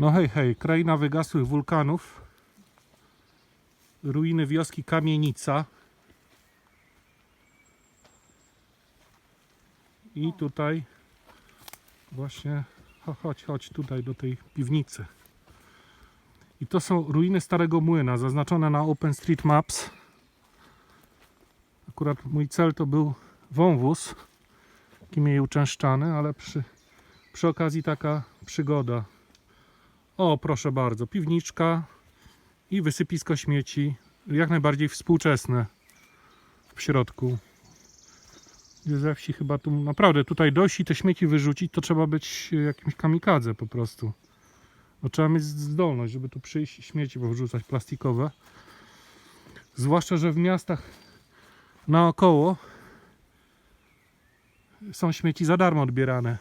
No hej, hej, kraina wygasłych wulkanów. Ruiny wioski Kamienica. I tutaj właśnie, cho- chodź, chodź tutaj do tej piwnicy. I to są ruiny Starego Młyna, zaznaczone na OpenStreetMaps. Akurat mój cel to był wąwóz, taki mniej uczęszczany, ale przy, przy okazji taka przygoda. O, proszę bardzo, piwniczka i wysypisko śmieci, jak najbardziej współczesne w środku. Ze wsi chyba tu naprawdę tutaj dojść i te śmieci wyrzucić, to trzeba być jakimś kamikadze po prostu. No, trzeba mieć zdolność, żeby tu przyjść śmieci powrzucać plastikowe. Zwłaszcza, że w miastach naokoło są śmieci za darmo odbierane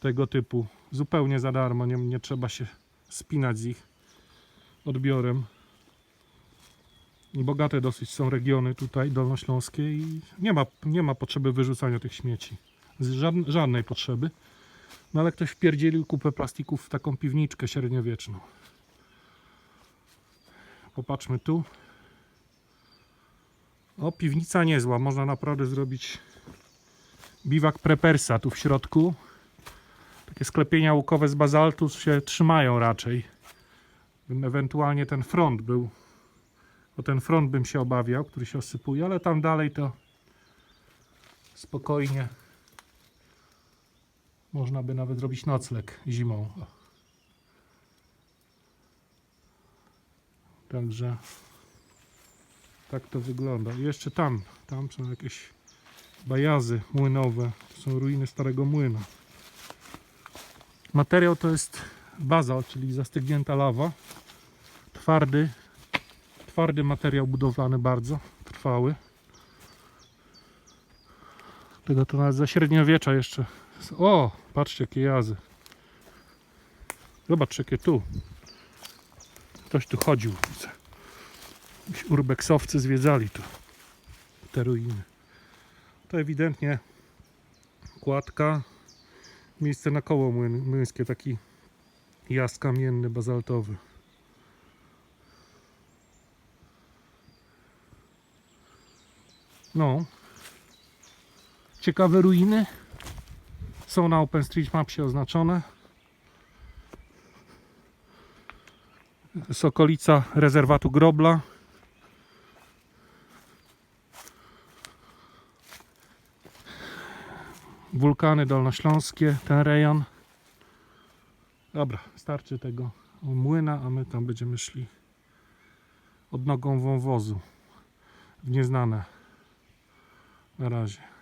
tego typu. Zupełnie za darmo, nie, nie trzeba się spinać z ich odbiorem. I Bogate dosyć są regiony tutaj dolnośląskie i nie ma, nie ma potrzeby wyrzucania tych śmieci. Z żadn- żadnej potrzeby. No ale ktoś wpierdzielił kupę plastików w taką piwniczkę średniowieczną. Popatrzmy tu. O, piwnica niezła. Można naprawdę zrobić biwak prepersa tu w środku. Takie sklepienia łukowe z bazaltu się trzymają raczej. Ewentualnie ten front był. O ten front bym się obawiał, który się osypuje, ale tam dalej to spokojnie można by nawet zrobić nocleg zimą. Także tak to wygląda. Jeszcze tam, tam są jakieś bajazy młynowe. To są ruiny starego młyna. Materiał to jest bazalt, czyli zastygnięta lawa. Twardy, twardy materiał budowlany bardzo, trwały. Tego to nawet za średniowiecza jeszcze. O, patrzcie jakie jazy. Zobacz jakie tu. Ktoś tu chodził. widzę. Urbeksowcy zwiedzali tu te ruiny. To ewidentnie kładka. Miejsce na koło młyn, młyńskie, taki jaz kamienny, bazaltowy. No. Ciekawe ruiny. Są na OpenStreetMapsie oznaczone. Jest okolica rezerwatu Grobla. Wulkany dolnośląskie, ten rejon. Dobra, starczy tego młyna, a my tam będziemy szli odnogą wąwozu w nieznane. Na razie.